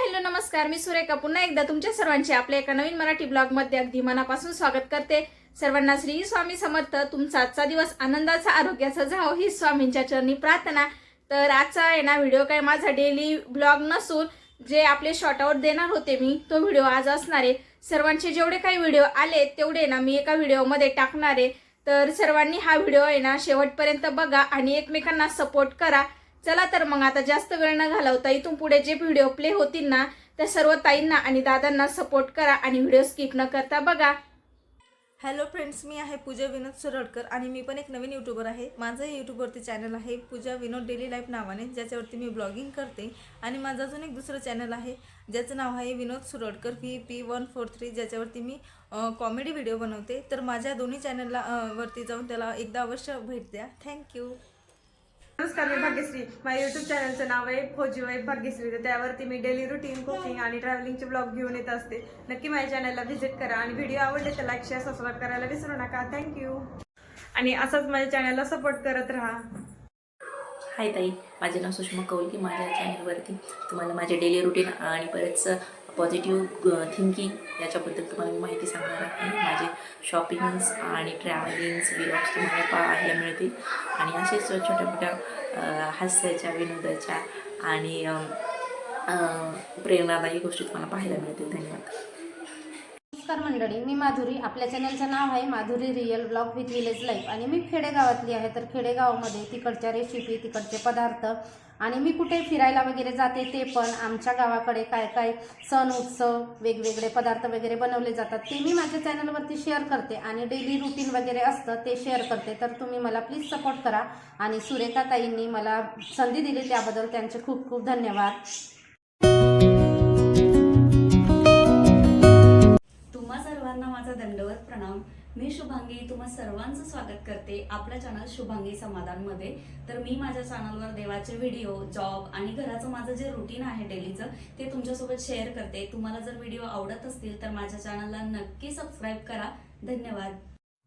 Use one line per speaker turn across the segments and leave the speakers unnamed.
Hello नमस्कार. मी सुरेखा. पुन्हा एकदा तुमच्या सर्वांचे आपल्या एका नवीन मराठी ब्लॉगमध्ये अगदी मनापासून स्वागत करते. सर्वांना श्री स्वामी समर्थ. तुमचा आजचा दिवस आनंदाचा आरोग्याचा जावं ही स्वामींच्या चरणी प्रार्थना. तर आजचा आहे ना व्हिडिओ काय माझा डेली ब्लॉग नसून जे आपले शॉर्ट आउट देणार होते मी तो व्हिडिओ आज असणार आहे. सर्वांचे जेवढे काही व्हिडिओ आले तेवढे ना मी एका व्हिडिओमध्ये टाकणार आहे. तर सर्वांनी हा व्हिडिओ आहे ना शेवटपर्यंत बघा आणि एकमेकांना सपोर्ट करा. चला तर मग आता जास्त वेळ न घालवता इथून पुढे जे व्हिडिओ प्ले होतील ना त्या सर्व ताईंना आणि दादांना सपोर्ट करा आणि व्हिडिओ स्किप न करता बघा.
हॅलो फ्रेंड्स मी आहे पूजा विनोद सरडकर आणि मी पण एक नवीन यूट्यूबर आहे. माझं यूट्यूबवरती चॅनल आहे पूजा विनोद डेली लाईफ नावाने ज्याच्यावरती मी ब्लॉगिंग करते. आणि माझं अजून एक दुसरं चॅनल आहे ज्याचं नाव आहे Vinod Suradkar V P one four three ज्याच्यावरती मी कॉमेडी व्हिडिओ बनवते. तर माझ्या दोन्ही चॅनलला वरती जाऊन त्याला एकदा अवश्य भेट द्या. थँक्यू
नमस्कार मी भाग्यश्री. माझ्या युट्यूब चॅनलचं नाव आहे फौजी वाईफ भाग्यश्री. तर त्यावरती मी डेली रुटीन कुकिंग आणि ट्रॅव्हलिंगचे ब्लॉग घेऊन येत असते. नक्की माझ्या चॅनलला व्हिजिट करा आणि व्हिडिओ आवडले तर लाईक शेअर सबस्क्राईब करायला विसरू नका. थँक्यू आणि असंच माझ्या चॅनलला सपोर्ट करत राहा.
हाय ताई माझे नाव सुषमा कौलकी माझ्या चॅनलवरती तुम्हाला माझे डेली रुटीन आणि बरेच पॉझिटिव्ह थिंकिंग याच्याबद्दल तुम्हाला मी माहिती सांगणार आहे. शॉपिंग्स आणि ट्रॅव्हलिंग्स व्लॉग्स तुम्हाला पाहायला मिळतील. आणि असेच छोट्या मोठ्या हास्याच्या विनोदाच्या आणि प्रेरणादायी गोष्टी तुम्हाला पाहायला मिळतील. धन्यवाद.
नमस्कार मंडळी मी माधुरी. आपल्या चॅनलचं नाव आहे Madhuri real blog with village life आणि मी खेडेगावातली आहे तर खेडेगावामध्ये तिकडच्या रेसिपी तिकडचे पदार्थ आणि मी कुठे फिरायला वगैरे जाते ते पण आमच्या गावाकडे काय काय सण उत्सव वेगवेगळे पदार्थ वगैरे बनवले जातात ते मी माझ्या चॅनलवरती शेअर करते आणि डेली रुटीन वगैरे असतं ते शेअर करते. तर तुम्ही मला प्लीज सपोर्ट करा आणि सुरेखा ताईंनी मला संधी दिली त्याबद्दल त्यांचे खूप खूप धन्यवाद.
सर्वांना माझा दंडवत प्रणाम. मी शुभांगी तुम्हा सर्वांचं स्वागत करते आपल्या चॅनल शुभांगी समाधानमध्ये. तर मी माझ्या चॅनलवर देवाचे व्हिडिओ जॉब आणि घराचं माझं जे रुटीन आहे डेलीचं ते तुमच्यासोबत शेअर करते. तुम्हाला जर व्हिडिओ आवडत असतील तर माझ्या चॅनलला नक्की सबस्क्राईब करा. धन्यवाद.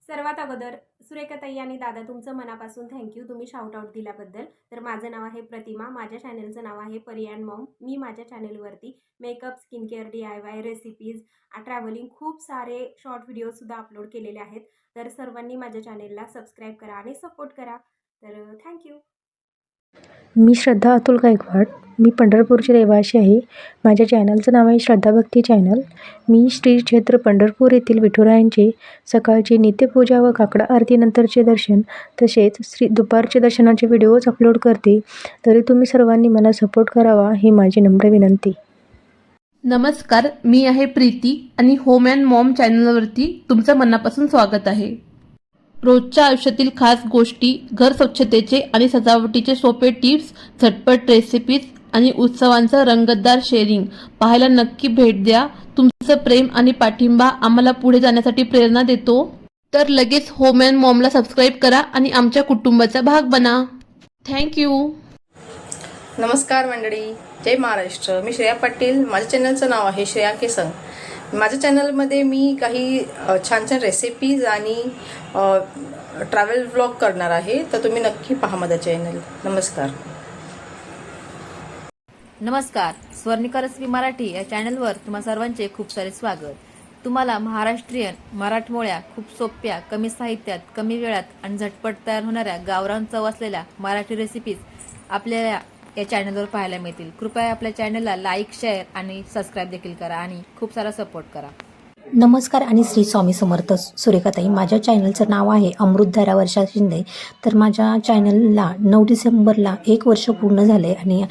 सर्वात अगोदर सुरेखाताई आणि दादा तुमचं मनापासून थँक्यू तुम्ही शाउट आउट दिल्याबद्दल. तर माझं नाव आहे प्रतिमा. माझ्या चॅनलचं नाव आहे परी अँड मॉम. मी माझ्या चॅनलवरती makeup skin care D I Y recipes travelling खूप सारे शॉर्ट व्हिडिओसुद्धा अपलोड केलेले आहेत. तर सर्वांनी माझ्या चॅनलला सबस्क्राईब करा आणि सपोर्ट करा. तर थँक्यू
मी श्रद्धा अतुल गायकवाड. मी पंढरपूरची रहिवासी आहे. माझ्या चॅनलचं नाव आहे श्रद्धा भक्ती चॅनल. मी श्री क्षेत्र पंढरपूर येथील विठुरायांचे सकाळची नित्यपूजा व काकडा आरतीनंतरचे दर्शन तसेच श्री दुपारचे दर्शनाचे व्हिडिओज अपलोड करते. तरी तुम्ही सर्वांनी मला सपोर्ट करावा ही माझी नम्र विनंती.
नमस्कार मी आहे प्रीती आणि होम अँड मॉम चॅनलवरती तुमचं मनापासून स्वागत आहे. रोजच्या आयुष्यातील खास गोष्टी घर स्वच्छतेचे आणि सजावटीचे सोपे टिप्स झटपट रेसिपीज आणि उत्सवांचं रंगतदार शेअरिंग पाहायला नक्की भेट द्या. तुमचं प्रेम आणि पाठिंबा आम्हाला पुढे जाण्यासाठी प्रेरणा देतो. तर लगेच होम अँड मॉमला सबस्क्राईब करा आणि आमच्या कुटुंबाचा भाग बना. थँक्यू
नमस्कार मंडळी. जय महाराष्ट्र. मी श्रेया पाटील. माझ्या चॅनलचं नाव आहे श्रेया केसंग. माझ्या चॅनलमध्ये मी काही छान छान रेसिपीज आणि ट्रॅव्हल व्लॉग करणार आहे. तर तुम्ही नक्की पहा माझं चॅनल नमस्कार.
नमस्कार. स्वर्णिका मराठी या चॅनलवर तुम्हा सर्वांचे खूप सारे स्वागत. तुम्हाला महाराष्ट्रीयन मराठमोळ्या खूप सोप्या कमी साहित्यात कमी वेळात आणि झटपट तयार होणाऱ्या गावरान चव असलेल्या मराठी रेसिपीज आपल्या या चॅनलवर पाहायला मिळतील. कृपया आपल्या चॅनलला लाईक शेअर आणि सबस्क्राईब देखील करा आणि खूप सारा सपोर्ट करा.
नमस्कार आणि श्री स्वामी समर्थ सुरेखाताई. माझ्या चॅनलचं नाव आहे अमृतधारा वर्षा शिंदे. तर माझ्या चॅनलला नऊ डिसेंबरला एक वर्ष पूर्ण झाले आणि